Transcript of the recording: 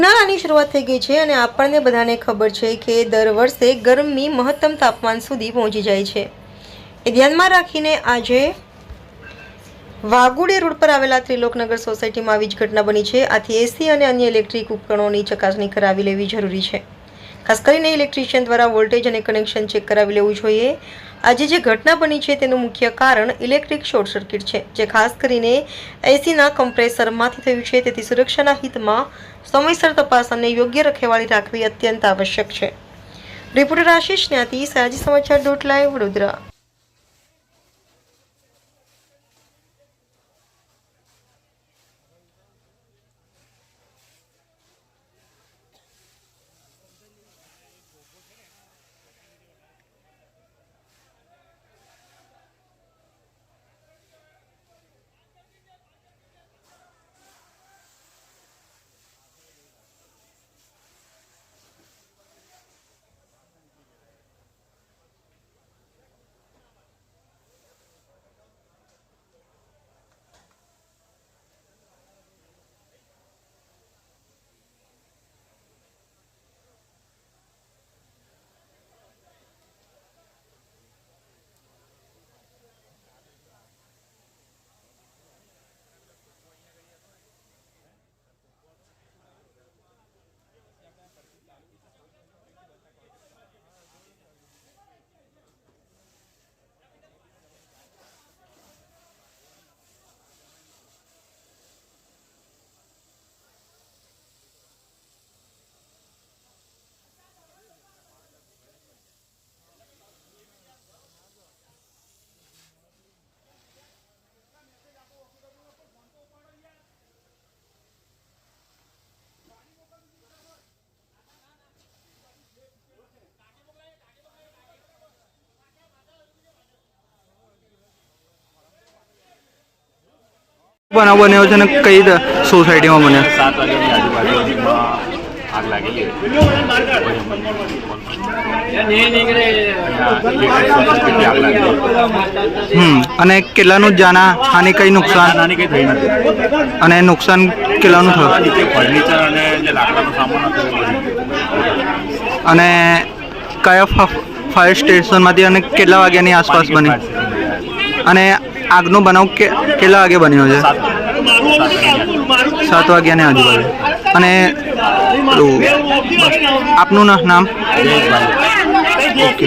ઉનાળાની શરૂઆત થઈ ગઈ છે અને આપણને બધાને ખબર છે કે દર વર્ષે ગરમી મહત્તમ તાપમાન સુધી પહોંચી જાય છે. એ ધ્યાનમાં રાખીને આજે વાઘોડી રોડ પર આવેલા ત્રિલોકનગર સોસાયટીમાં આવી જ ઘટના બની છે. આથી એસી અને અન્ય ઇલેક્ટ્રિક ઉપકરણોની ચકાસણી કરાવી લેવી જરૂરી છે. ખાસ કરીને ઇલેક્ટ્રિશિયન દ્વારા વોલ્ટેજ અને કનેક્શન ચેક કરાવી લેવું જોઈએ. આજે જે ઘટના બની છે તેનું મુખ્ય કારણ ઇલેક્ટ્રિક શોર્ટ સર્કિટ છે, જે ખાસ કરીને એસીના કમ્પ્રેસરમાંથી થયું છે. તેથી સુરક્ષાના હિતમાં સમયસર તપાસ અને યોગ્ય રખેવાળી રાખવી અત્યંત આવશ્યક છે. રિપોર્ટર આશીષ જ્ઞાતિ સાજી સમાચાર ડોટ લાઈવ, વડોદરા. બનાવ બન્યો છે ને કઈ સોસાયટીમાં બન્યો? સાત વાગ્યાની આગ લાગેલી હમ અને કેટલાનું જાના આની કઈ નુકસાન? નાની કંઈ થઈ નથી. અને નુકસાન કેટલાનું થયું? ફર્નિચર અને જે લાકડાનો સામાન અને કયા ફાયર સ્ટેશનમાંથી અને કેટલા વાગ્યાની આસપાસ બની? અને આગનો બનાવ કેટલા વાગે બન્યો છે? સાત વાગ્યાની આજુબાજુ. અને આપનું નામ? ઓકે.